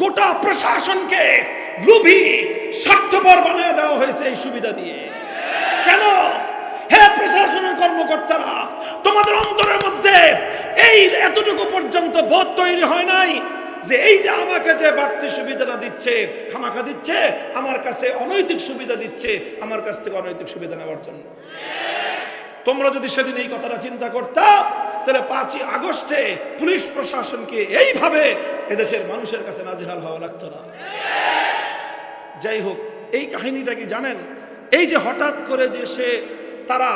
গোটা প্রশাসনকে লুভি স্বার্থপর বানিয়ে দেওয়া হয়েছে এই সুবিধা দিয়ে। কেন? হে প্রশাসনের কর্মকর্তারা, তোমাদের অন্তরের মধ্যে এই এতটুকু পর্যন্ত বোধ তৈরি হয় নাই যে এই যে আমাকে যে বাড়তি সুবিধাটা দিচ্ছে, খামাখা দিচ্ছে, আমার কাছে অনৈতিক সুবিধা দিচ্ছে, আমার কাছ থেকে অনৈতিক সুবিধা নেওয়ার জন্য। তোমরা যদি সেদিন এই কথাটা চিন্তা করতাম তাহলে পাঁচই আগস্টে পুলিশ প্রশাসনকে এইভাবে এদেশের মানুষের কাছে নাজেহাল হওয়া লাগতো না। যাই হোক, এই কাহিনীটা কি জানেন? এই যে হঠাৎ করে যে সে তারা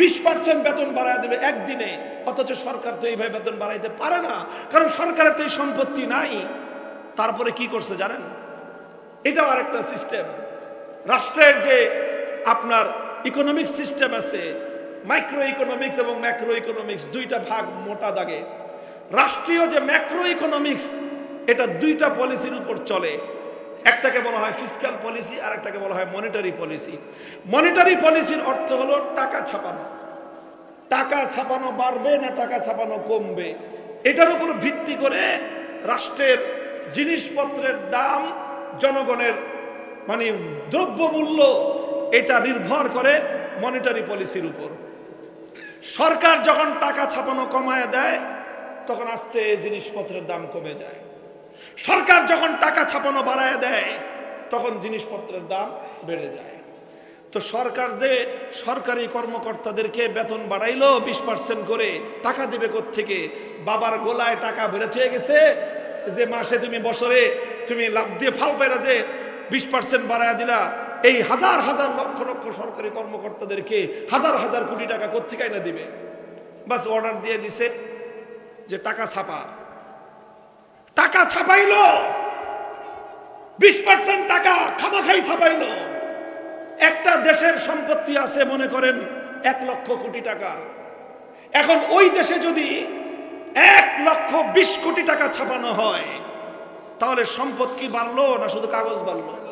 বিশ পার্সেন্ট বেতন বাড়ায় দেবে একদিনে, অথচ সরকার তো এইভাবে বেতন বাড়াইতে পারে না, কারণ সরকারের তো এই সম্পত্তি নাই। তারপরে কি করছে জানেন? এটাও আরেকটা সিস্টেম রাষ্ট্রের যে আপনার ইকোনমিক সিস্টেম আছে মাইক্রো ইকোনমিক্স এবং ম্যাক্রো ইকোনমিক্স দুইটা ভাগ মোটা দাগে। রাষ্ট্রীয় যে ম্যাক্রো ইকোনমিক্স এটা দুইটা পলিসির উপর চলে। একটাকে বলা হয় ফিজিক্যাল পলিসি আর একটাকে বলা হয় মনিটারি পলিসি মনিটারি পলিসির অর্থ হলো টাকা ছাপানো। টাকা ছাপানো বাড়বে না টাকা ছাপানো কমবে? এটার উপর ভিত্তি করে রাষ্ট্রের জিনিসপত্রের দাম, জনগণের মানে দ্রব্যমূল্য, এটা নির্ভর করে মনিটারি পলিসির উপর। সরকার যখন টাকা ছাপানো কমায় দেয়, তখন আস্তে জিনিসপত্রের দাম কমে যায়। সরকার যখন টাকা ছাপানো বাড়ায় দেয়, তখন জিনিসপত্রের দাম বেড়ে যায়। তো সরকার যে সরকারি কর্মকর্তাদেরকে বেতন বাড়াইলো বিশ পার্সেন্ট করে, টাকা দেবে থেকে বাবার গোলায় টাকা বেড়ে হয়ে গেছে। যে মাসে তুমি বছরে তুমি লাভ দিয়ে ফাল পেরা যে বিশ পার্সেন্ট বাড়ায় দিলা এই হাজার হাজার লক্ষ লক্ষ সরকারি কর্মকর্তাদেরকে হাজার হাজার কোটি টাকা কোথেকে না দিবে? বাস অর্ডার দিয়ে দিছে যে টাকা ছাপা। টাকা ছাপাইল। বিশ পার্সেন্ট টাকা খামাখাই ছাপাইল। একটা দেশের সম্পত্তি আছে, মনে করেন, এক লক্ষ কোটি টাকার। এখন ওই দেশে যদি এক লক্ষ বিশ কোটি টাকা ছাপানো হয়, তাহলে সম্পদ কি বাড়লো না শুধু কাগজ বাড়লো?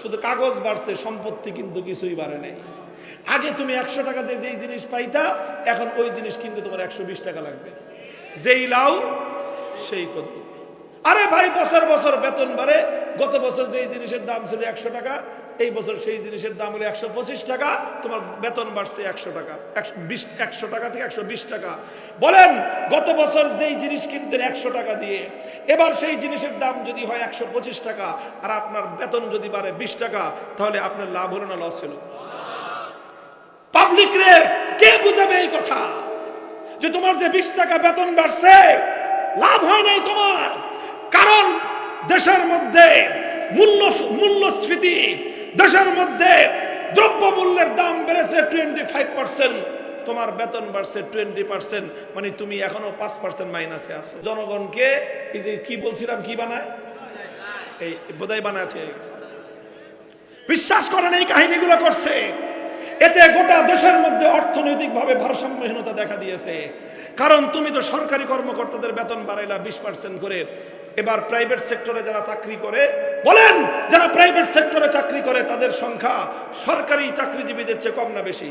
শুধু কাগজ বাড়ছে, সম্পত্তি কিন্তু কিছুই বাড়ে নাই। আগে তুমি একশো টাকা দিয়ে যেই জিনিস পাইতা, এখন ওই জিনিস কিনতে তোমার একশো বিশ টাকা লাগবে। যেই লাউ সেই কত আরে ভাই, বছর বছর বেতন বাড়ে। গত বছর যেই জিনিসের দাম ছিল একশো টাকা এই বছর সেই জিনিসের দাম হলো একশো পঁচিশ টাকা, তোমার বেতন বাড়ছে একশো টাকা একশো টাকা থেকে একশো বিশ টাকা। বলেন, গত বছর যেই জিনিস কিনতেন একশো টাকা দিয়ে, এবার সেই জিনিসের দাম যদি হয় একশো পঁচিশ টাকা, আর আপনার বেতন যদি বাড়ে বিশ টাকা, তাহলে আপনার লাভ হলো না লস হলো? পাবলিক রে, কে বুঝাবে এই কথা? যে তোমার যে বিশ টাকা বেতন বাড়ছে, লাভ হয় নাই তোমার। কারণ, দেশের মধ্যে মূল্য মূল্যস্ফীতি দেশের মধ্যে দ্রব্য মূল্যের দাম বেড়েছে টোয়েন্টি ফাইভ পার্সেন্ট তোমার বেতন বাড়ছে টোয়েন্টি পার্সেন্ট মানে তুমি এখনও পাঁচ পার্সেন্ট মাইনাসে আছো। জনগণকে এই যে কি বলছিলাম, কি বানায়? এই বোধহয় বানায় হয়ে গেছে। বিশ্বাস করেন, এই কাহিনীগুলো করছে। এতে গোটা দেশের মধ্যে অর্থনৈতিকভাবে ভারসাম্যহীনতা দেখা দিয়েছে। কারণ তুমি তো সরকারি কর্মকর্তাদের বেতন বাড়াইলা বিশ পার্সেন্ট করে। এবার প্রাইভেট সেক্টরে যারা চাকরি করে, বলেন, যারা প্রাইভেট সেক্টরে চাকরি করে, তাদের সংখ্যা সরকারি চাকরিজীবীদের চেয়ে কম না বেশি?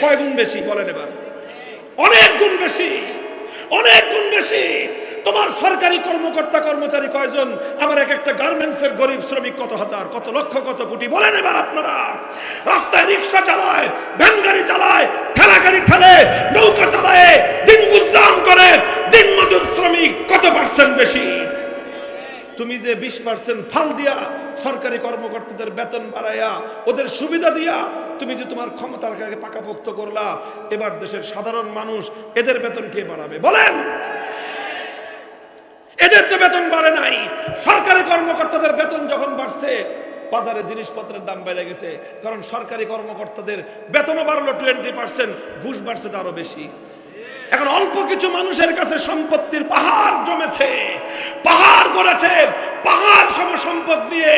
কয় গুণ বেশি, বলেন এবার? অনেক গুণ বেশি, অনেক গুণ বেশি। তোমার সরকারি কর্মকর্তা কর্মচারী কয়জন? আমার এক একটা গার্মেন্টস এর গরিব শ্রমিক কত হাজার, কত লক্ষ, কত কোটি? বলেন এবার আপনারা। রাস্তায় রিক্সা চালায়, ভ্যান গাড়ি চালায়, ঠেলা গাড়ি ঠেলে, নৌকা চালায়, দিন গুজরান করে দিন মজুর শ্রমিক কত পার্সেন্ট বেশি? তুমি যে বিশ পার্সেন্ট ফাল দিয়া সরকারি কর্মকর্তাদের বেতন বাড়াইয়া, ওদের সুবিধা দিয়া তুমি যে তোমার ক্ষমতার পাকাপোক্ত করলা, এবার দেশের সাধারণ মানুষ এদের বেতন কে বাড়াবে? বলেন! এদের তো বেতন বাড়ে নাই। সরকারি কর্মকর্তাদের বেতন যখন বাড়ছে, বাজারে জিনিসপত্রের দাম বেড়ে গেছে, কারণ সরকারি কর্মকর্তাদের বেতনও বাড়লো টোয়েন্টি পার্সেন্ট ঘুষ বাড়ছে আরও বেশি। এখন অল্প কিছু মানুষের কাছে সম্পত্তির পাহাড় জমেছে, পাহাড় গড়েছে, পাহাড় সম সম্পদ নিয়ে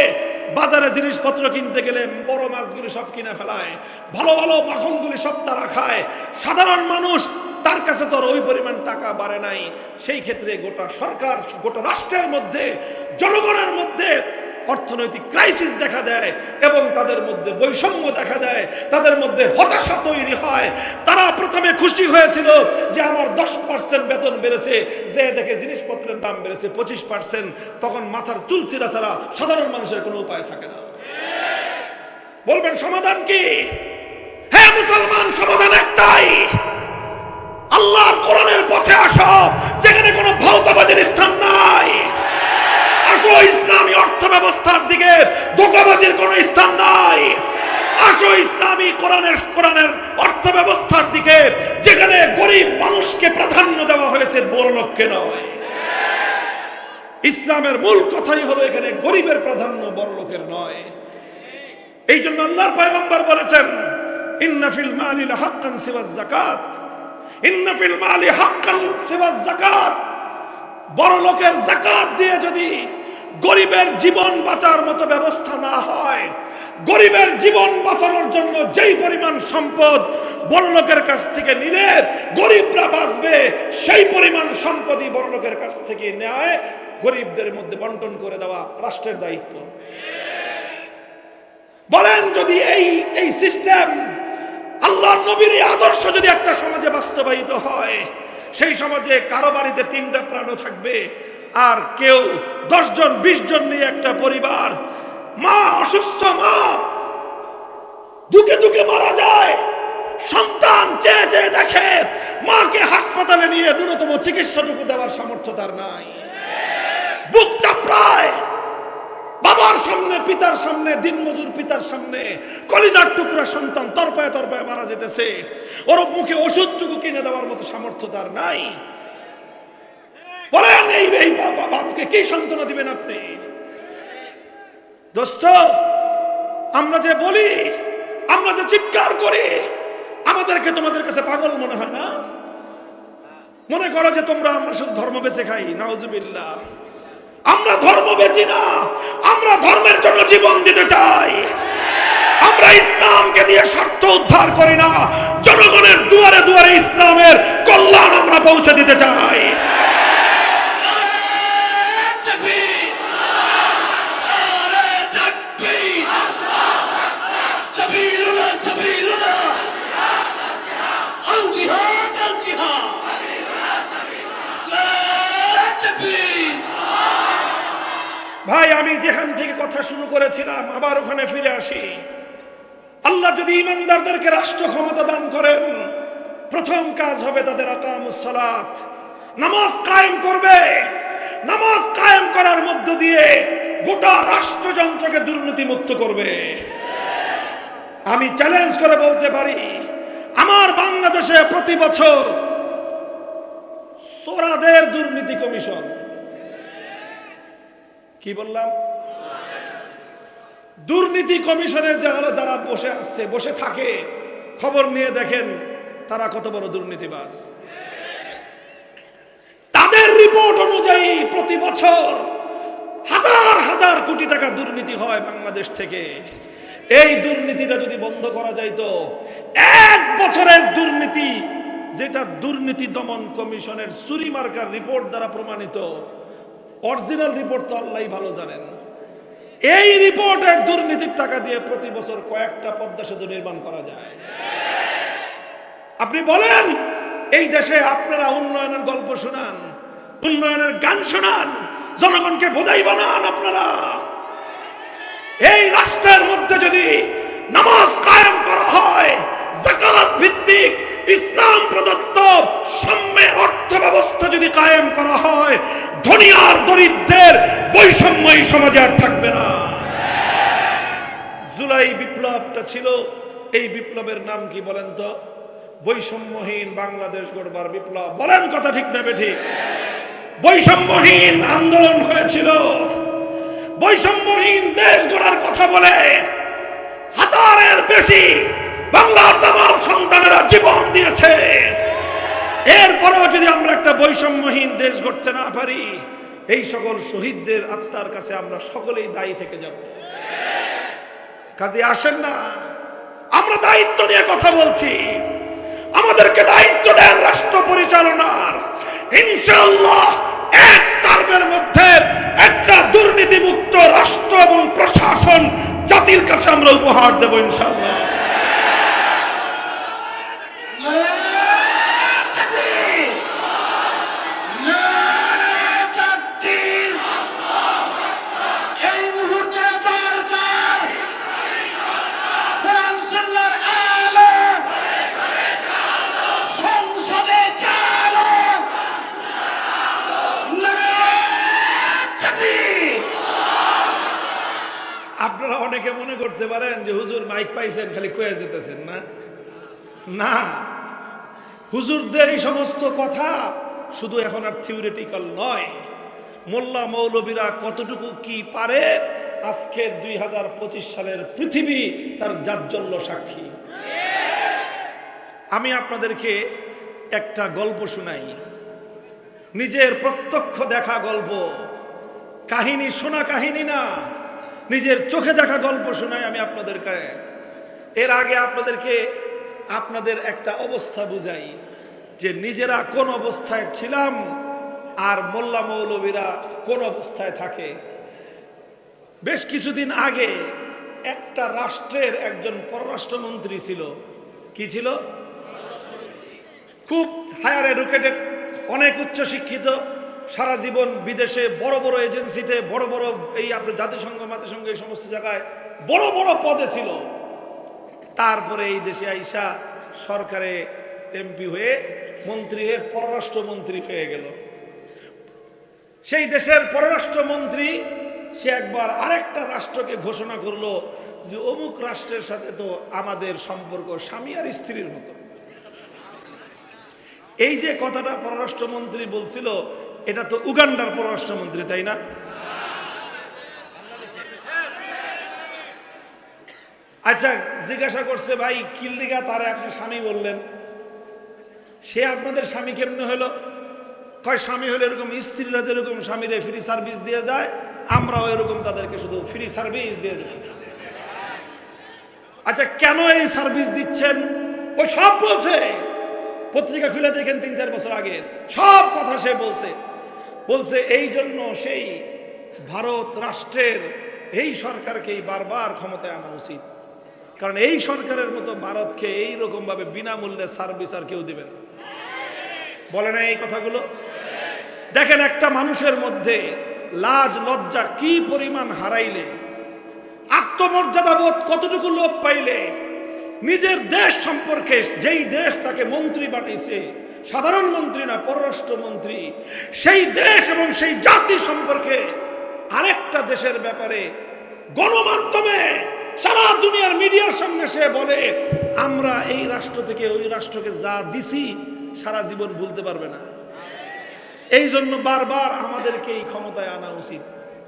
বাজারে জিনিসপত্র কিনতে গেলে বড় মাছগুলি সব কিনে ফেলায়, ভালো ভালো মাখনগুলি সব তারা খায়। সাধারণ মানুষ তার কাছে তো ওই পরিমাণ টাকা বাড়ে নাই। সেই ক্ষেত্রে গোটা সরকার, গোটা রাষ্ট্রের মধ্যে, জনগণের মধ্যে অর্থনৈতিক ক্রাইসিস দেখা দেয় এবং তাদের মধ্যে বৈষম্য দেখা দেয়, তাদের মধ্যে হতাশা তৈরি হয়। তারা প্রথমে খুশি হয়েছিল যে আমার দশ পার্সেন্ট বেতন বেড়েছে, যে দেখে জিনিসপত্রের দাম বেড়েছে পঁচিশ পার্সেন্ট তখন মাথার চুল চিরা ছাড়া সাধারণ মানুষের কোনো উপায় থাকে না। বলবেন, সমাধান কি? হ্যাঁ মুসলমান, সমাধান একটাই। আল্লাহর কোরআনের পথে আসো, যেখানে কোনো ভৌতবাজের স্থান নাই। আসো, ইসলামী অর্থ ব্যবস্থার দিকে ধোকাবাজির কোনো স্থান নাই। আসো, ইসলামী কোরআনের কোরআনের অর্থ ব্যবস্থার দিকে, যেখানে গরিব মানুষকে প্রাধান্য দেওয়া হয়েছে নয়। ইসলামের মূল কথাই হলো এখানে গরিবের প্রাধান্য বড় লোকের নয়। এই জন্য আল্লাহর পয়গম্বর বলেছেন ইন্নাফিল মালি হাক্কান সিওয়া যাকাত। বড় লোকের যাকাত দিয়ে যদি গরিবের জীবন বাঁচার মতো ব্যবস্থা না হয়, গরিবের জীবন বাঁচানোর জন্য যেই পরিমাণ সম্পদ বড় লোকের কাছ থেকে নিলে গরিবরা বাঁচবে, সেই পরিমাণ সম্পদই বড় লোকের কাছ থেকে নেয়, গরিবদের মধ্যে বন্টন করে দেওয়া রাষ্ট্রের দায়িত্ব। বলেন যদি এই এই সিস্টেম আল্লাহর নবীর এই আদর্শ যদি একটা সমাজে বাস্তবায়িত হয়, সেই সমাজে কারও বাড়িতে তিনটা প্রাণও থাকবে। আর কেউ দশ জন বিশ জন নিয়ে একটা পরিবার, মা অসুস্থ, মা দুকে দুকে মারা যায়। সন্তান চেয়ে চেয়ে দেখে, মাকে হাসপাতালে নিয়ে ন্যূনতম চিকিৎসাটুকু দেওয়ার সামর্থ্য তার নাই। বুক চাপড়ায়। বাবার সামনে, পিতার সামনে, দিনমজুর পিতার সামনে কলিজার টুকরা সন্তান তরপায় তরপায় মারা যেতেছে। ওর মুখে ওষুধটুকু কিনে দেওয়ার মতো সামর্থ্য তার নাই। বলেন, এই এই বাপকে কি সান্ত্বনা দিবেন আপনি? দোস্ত, আমরা যে বলি, আমরা যে চিৎকার করি, আমাদেরকে তোমাদের কাছে পাগল মনে হয় না? মনে করো যে তোমরা আমরা শুধু ধর্ম বেঁচে খাই, নাউজুবিল্লাহ। আমরা ধর্ম বেচি না, আমরা ধর্মের জন্য জীবন দিতে চাই। আমরা ইসলামকে দিয়ে স্বার্থ উদ্ধার করি না, জনগণের দুয়ারে দুয়ারে ইসলামের কল্যাণ আমরা পৌঁছে দিতে চাই। ভাই, আমি যেখান থেকে কথা শুরু করেছিলাম, আবার ওখানে ফিরে আসি। আল্লাহ যদি ইমানদারদেরকে রাষ্ট্র ক্ষমতা দান করেন, প্রথম কাজ হবে তাদের আকামুসলাত নামাজ কায়েম করবে। নামাজ কায়েম করার মধ্য দিয়ে গোটা রাষ্ট্রযন্ত্রকে দুর্নীতি মুক্ত করবে। আমি চ্যালেঞ্জ করে বলতে পারি, আমার বাংলাদেশে প্রতি বছর সোরাদের দুর্নীতি কমিশন কি বললাম? দুর্নীতি কমিশনের যারা যারা বসে আসছে, বসে থাকে, খবর নিয়ে দেখেন তারা কত বড় দুর্নীতিবাজ। তাদের রিপোর্ট অনুযায়ী প্রতি বছর হাজার হাজার কোটি টাকা দুর্নীতি হয় বাংলাদেশ থেকে। এই দুর্নীতিটা যদি বন্ধ করা যাইতো এক বছরের দুর্নীতি, যেটা দুর্নীতি দমন কমিশনের চুরি মার্কার রিপোর্ট দ্বারা প্রমাণিত অরিজিনাল রিপোর্ট তো আল্লাহ ভালো জানেন। এই রিপোর্টের দুর্নীতির টাকা দিয়ে প্রতি বছর কয়েকটা পদ্মা সেতু নির্মাণ করা যায়। আপনি বলেন, এই দেশে আপনারা উন্নয়নের গল্প শোনান, উন্নয়নের গান শোনান, জনগণকে বোধাই বানান আপনারা। এই রাষ্ট্রের মধ্যে যদি নামাজ কায়েম করা হয়, জাকাত ভিত্তিক ইসলাম প্রদত্ত সাম্যের অর্থ ব্যবস্থা যদি কায়েম করা হয় ধনী আর দরিদ্রের বৈষম্য এই সমাজে আর থাকবে না। জুলাই বিপ্লবটা ছিল, এই বিপ্লবের নাম কি বলেন তো? বৈষম্যহীন বাংলাদেশ গড়বার বিপ্লব। বলেন কথা ঠিক না বেঠিক বৈষম্যহীন আন্দোলন হয়েছিল। বৈষম্যহীন দেশ গড়ার কথা বলে হাজারের বেশি বাংলার তামাম সন্তানেরা জীবন দিয়েছে। এরপরেও যদি আমরা একটা বৈষম্যহীন দেশ গড়তে না পারি, এই সকল শহীদদের আত্মার কাছে আমরা সকলেই দায়ী থেকে যাব। কাজে আসেন না। আমরা দায়িত্ব নিয়ে কথা বলছি। আমাদেরকে দায়িত্ব দেন রাষ্ট্র পরিচালনার। ইনশাল্লাহ এক টার্মের মধ্যে একটা দুর্নীতিমুক্ত রাষ্ট্র এবং প্রশাসন জাতির কাছে আমরা উপহার দেব ইনশাল্লাহ আপনারা অনেকে মনে করতে পারেন যে হুজুর মাইক পাইছেন, খালি কয়ে যেতেছেন না? না। হুজুরদের এই সমস্ত কথা শুধু এখন আর থিওরিটিক্যাল নয়। মোল্লা মৌলবীরা কতটুকু কি পারে আজকের দুই হাজার পঁচিশ সালের পৃথিবী তার জাজ্জল্য সাক্ষী। আমি আপনাদেরকে একটা গল্প শুনাই। নিজের প্রত্যক্ষ দেখা গল্প। কাহিনী শোনা কাহিনী না। নিজের চোখে দেখা গল্প শোনাই আমি আপনাদেরকে। এর আগে আপনাদেরকে আপনাদের একটা অবস্থা বুঝাই, যে নিজেরা কোন অবস্থায় ছিলাম আর মোল্লা মৌলবীরা কোন অবস্থায় থাকে। বেশ কিছুদিন আগে একটা রাষ্ট্রের একজন পররাষ্ট্রমন্ত্রী ছিল। কি ছিল? খুব হায়ার এডুকেটেড, অনেক উচ্চ শিক্ষিত সারা জীবন বিদেশে বড় বড় এজেন্সিতে, বড় বড় এই আপনার জাতিসংঘ, মাতিসংঘ, এই সমস্ত জায়গায় বড় বড় পদে ছিল। তারপরে এই দেশে আইসা সরকারে এমপি হয়ে মন্ত্রী হয়ে পররাষ্ট্রমন্ত্রী হয়ে গেল। সেই দেশের পররাষ্ট্রমন্ত্রী, সে একবার আরেকটা রাষ্ট্রকে ঘোষণা করল যে অমুক রাষ্ট্রের সাথে তো আমাদের সম্পর্ক স্বামী আর স্ত্রীর মতো। এই যে কথাটা পররাষ্ট্রমন্ত্রী বলছিল এটা তো উগান্ডার পররাষ্ট্রমন্ত্রী, তাই না? আচ্ছা জিজ্ঞাসা করছে, ভাই কিল্লিগা তারে আপনি স্বামী বললেন। সে আপনাদের স্বামী কেমনে হলো? কয়, স্বামী হলে এরকম স্ত্রীরা যেরকম স্বামীরে ফ্রি সার্ভিস দিয়ে যায়, আমরাও এরকম তাদেরকে শুধু ফ্রি সার্ভিস দিয়ে যাই। আচ্ছা কেন এই সার্ভিস দিচ্ছেন? ও সব বলছে। পত্রিকা খুলে দেখেন তিন চার বছর আগে। সব কথা সে বলছে। বলছে, এই জন্য সেই ভারত রাষ্ট্রের এই সরকারকেই বারবার ক্ষমতায় আনা উচিত। কারণ এই সরকারের মতো ভারতকে এই রকম ভাবে বিনামূল্যে সার্ভিস আর কেউ দেবে না। বলে না এই কথাগুলো? দেখেন, একটা মানুষের মধ্যে লাজ, লজ্জা কি পরিমাণ হারাইলে, আত্মমর্যাদা বোধ কতটুকু লোপ পাইলে, নিজের দেশ সম্পর্কে যেই দেশ তাকে মন্ত্রী বানিয়েছে সাধারণ মন্ত্রী না পররাষ্ট্র মন্ত্রী। সেই দেশ এবং সেই জাতি সম্পর্কে আরেকটা দেশের ব্যাপারে গণমাধ্যমে সারা দুনিয়ার মিডিয়ার সামনে সে বলে, আমরা এই রাষ্ট্র থেকে ওই রাষ্ট্রকে যা দিছি, সারা জীবন ভুলতে পারবে না। এই জন্য বারবার আমাদেরকে এই ক্ষমতায় আনা উচিত।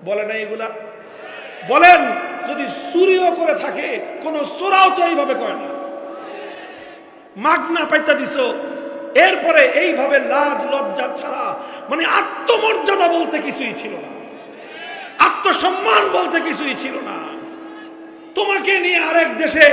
বলে না এগুলা? বলেন, যদি চুরিও করে থাকে, কোন চোরাও তো এইভাবে করে না। মাগনা পাইতা দিছ এরপরে এইভাবে লাজ, লজ্জা ছাড়া মানে আত্মমর্যাদা বলতে কিছুই ছিল না। আত্মসম্মান বলতে কিছুই ছিল না। তোমাকে নিয়ে আরেক দেশে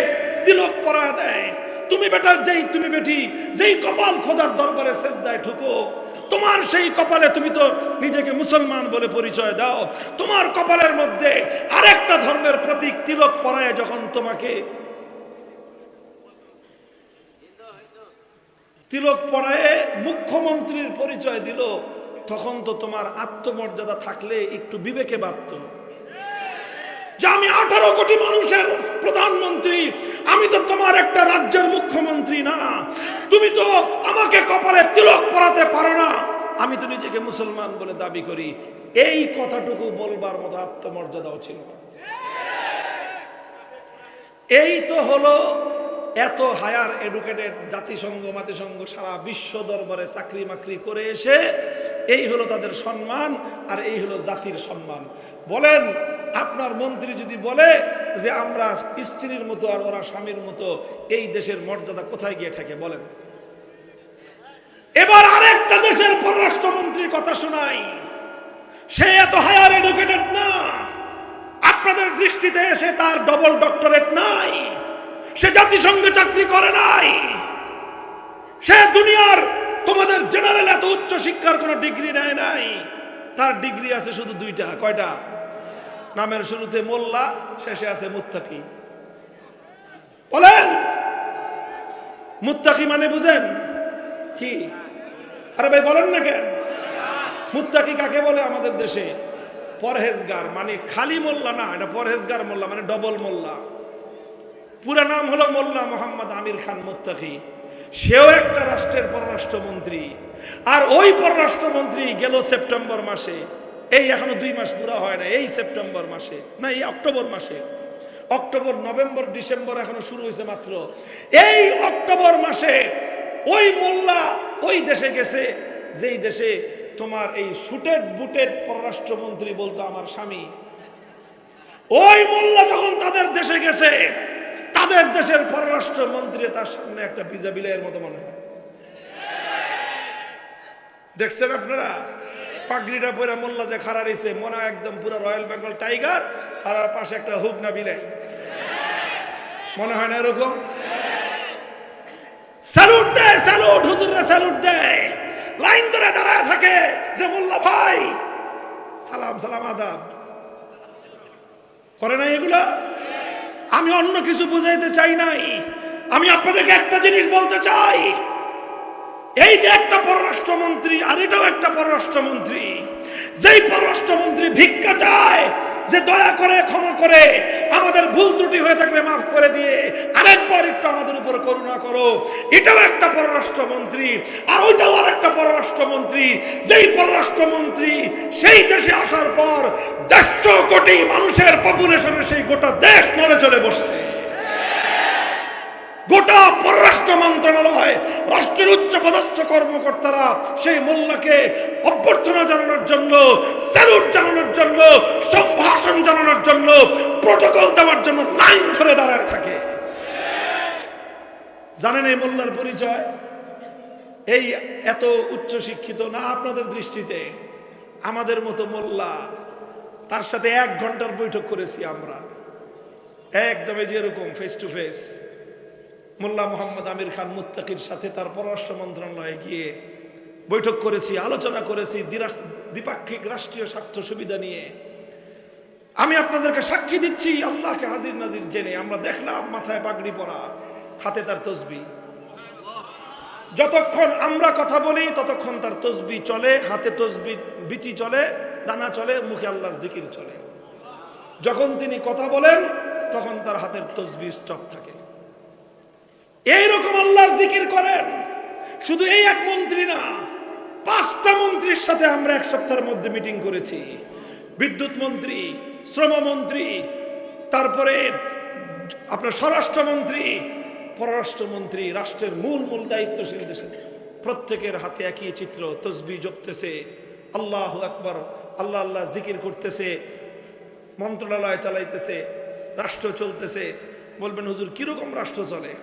তিলক পরা দেয়। তুমি বেটা, যেই তুমি বেটি, যেই কপাল খোদার দরবারে শেষ দেয় ঠুকো তোমার সেই কপালে তুমি তো নিজেকে মুসলমান বলে পরিচয় দাও। তোমার কপালের মধ্যে আরেকটা ধর্মের প্রতীক তিলক পরায় যখন তোমাকে তিলক পরায়ে মুখ্যমন্ত্রীর পরিচয় দিল, তখন তো তোমার আত্মমর্যাদা থাকলে একটু বিবেকে বাধ্য যে আমি আঠারো কোটি মানুষের প্রধানমন্ত্রী, আমি তো তোমার একটা রাজ্যের মুখ্যমন্ত্রী না। তুমি তো আমাকে কপালে তিলক পড়াতে পারো না। আমি তো নিজেকে মুসলমান বলে দাবি করি। এই কথাটুকু বলবার মতো আত্মমর্যাদাও ছিল এই তো হলো এত হায়ার এডুকেটেড জাতিসংঘ, মাতিসংঘ সারা বিশ্ব দরবারে চাকরি মাকরি করে এসে এই হলো তাদের সম্মান আর এই হলো জাতির সম্মান। বলেন, আপনার মন্ত্রী যদি বলে যে আমরা স্ত্রীর মতো আর ওরা স্বামীর মতো, এই দেশের মর্যাদা কোথায় গিয়ে থাকে বলেন? এবার আরেকটা দেশের পররাষ্ট্রমন্ত্রীর কথা শোনাই। সে এত হায়ার এডুকেটেড না। আপনাদের দৃষ্টিতে এসে তার ডবল ডক্টরেট নাই। সে জাতিসংঘে চাকরি করে নাই। সে দুনিয়ার তোমাদের জেনারেল এত উচ্চ শিক্ষার কোনো ডিগ্রি নেয় নাই। তার ডিগ্রি আছে শুধু দুইটা, কয়টা? নামের শুরুতে মোল্লা, শেষে আছে মুত্তাকি। বলেন! মুত্তাকি মানে বুঝেন? কি? আরে ভাই, বলেন না কেন? মুত্তাকি কাকে বলে আমাদের দেশে? পরহেজগার মানে খালি মোল্লা না, এটা পরহেজগার মোল্লা মানে ডবল মোল্লা। পুরা নাম হলো মোল্লা মোহাম্মদ আমির খান মোত্তাকি। সেও একটা রাষ্ট্রের পররাষ্ট্রমন্ত্রী। আর ওই পররাষ্ট্রমন্ত্রী গেল সেপ্টেম্বর মাসে। এই এখনও দুই মাস পুরো হয় না, এই সেপ্টেম্বর মাসে। না, এই অক্টোবর মাসে। অক্টোবর, নভেম্বর, ডিসেম্বর এখনও শুরু হয়েছে মাত্র। এই অক্টোবর মাসে ওই মোল্লা ওই দেশে গেছে, যেই দেশে তোমার এই শুটেড বুটেড পররাষ্ট্রমন্ত্রী বলতো আমার স্বামী। ওই মোল্লা যখন তাদের দেশে গেছে তাদের দেশের পররাষ্ট্রমন্ত্রী তার সামনে একটা পিজা বিলাইয়ের মতো মনে হয়। দেখছেন আপনারা? পাগড়িটা পরে মোল্লা যে খাড়া রয়েছে, মনে একদম পুরো রয়্যাল বেঙ্গল টাইগার, আর আর পাশে একটা হুকনা বিলাই মনে হয় না এরকম? স্যালুট দেয় স্যালুট, হুজুররা স্যালুট দেয়। লাইন ধরে দাঁড়ায় থাকে যে মোল্লা ভাই, সালাম সালাম, আদাব। করে না এগুলা? আমি অন্য কিছু বুঝাইতে চাই নাই। আমি আপনাদেরকে একটা জিনিস বলতে চাই। এই যে একটা পররাষ্ট্রমন্ত্রী আর এটাও একটা পররাষ্ট্রমন্ত্রী। যেই পররাষ্ট্রমন্ত্রী ভিক্ষা চায় যে দয়া করে, ক্ষমা করে, আমাদের ভুল ত্রুটি হয়ে থাকলে মাফ করে দিয়ে আরেকবার একটু আমাদের উপর করুণা করো। এটাও একটা পররাষ্ট্রমন্ত্রী, আর ওইটাও আর একটা পররাষ্ট্রমন্ত্রী। যেই পররাষ্ট্রমন্ত্রী সেই দেশে আসার পর দেড়শো কোটি মানুষের পপুলেশনে সেই গোটা দেশ নড়ে চলে বসছে। গোটা পররাষ্ট্র মন্ত্রণালয়, রাষ্ট্রের উচ্চ পদস্থ কর্মকর্তারা সেই মোল্লাকে অভ্যর্থনা জানানোর জন্য, স্যালুট জানানোর জন্য, সম্ভাষণ জানানোর জন্য, প্রোটোকল দেওয়ার জন্য লাইন ধরে দাঁড়ায় থাকে। জানেন এই মোল্লার পরিচয়? এই এত উচ্চ শিক্ষিত না আপনাদের দৃষ্টিতে? আমাদের মতো মোল্লা, তার সাথে এক ঘণ্টার বৈঠক করেছি আমরা। একদম যেরকম face to face Mullah Mohammad Amir Khan মুত্তাকির সাথে তার পররাষ্ট্র মন্ত্রণালয়ে গিয়ে বৈঠক করেছি, আলোচনা করেছি দ্বিপাক্ষিক রাষ্ট্রীয় স্বার্থ সুবিধা নিয়ে। আমি আপনাদেরকে সাক্ষী দিচ্ছি, আল্লাহকে হাজির নাজির জেনে। আমরা দেখলাম মাথায় পাগড়ি পরা, হাতে তার তসবি। যতক্ষণ আমরা কথা বলি, ততক্ষণ তার তসবি চলে, হাতে তসবি বিচি চলে, দানা চলে, মুখে আল্লাহর জিকির চলে। যখন তিনি কথা বলেন, তখন তার হাতের তসবি স্টপ থাকে। এইরকম আল্লাহর জিকির করেন। শুধু এই এক মন্ত্রী না, পাঁচটা মন্ত্রীর সাথে আমরা এক সপ্তাহের মধ্যে মিটিং করেছি। বিদ্যুৎ মন্ত্রী, শ্রম মন্ত্রী, তারপরে আপনার স্বরাষ্ট্রমন্ত্রী পররাষ্ট্রমন্ত্রী রাষ্ট্রের মূল মূল দায়িত্বশীল দেশে। প্রত্যেকের হাতে একই চিত্র, তসবি জপতেছে, আল্লাহ আকবর, আল্লাহ আল্লাহ জিকির করতেছে, মন্ত্রণালয় চালাইতেছে, রাষ্ট্র চলতেছে। বলবেন, হুজুর, কীরকম রাষ্ট্র চলে?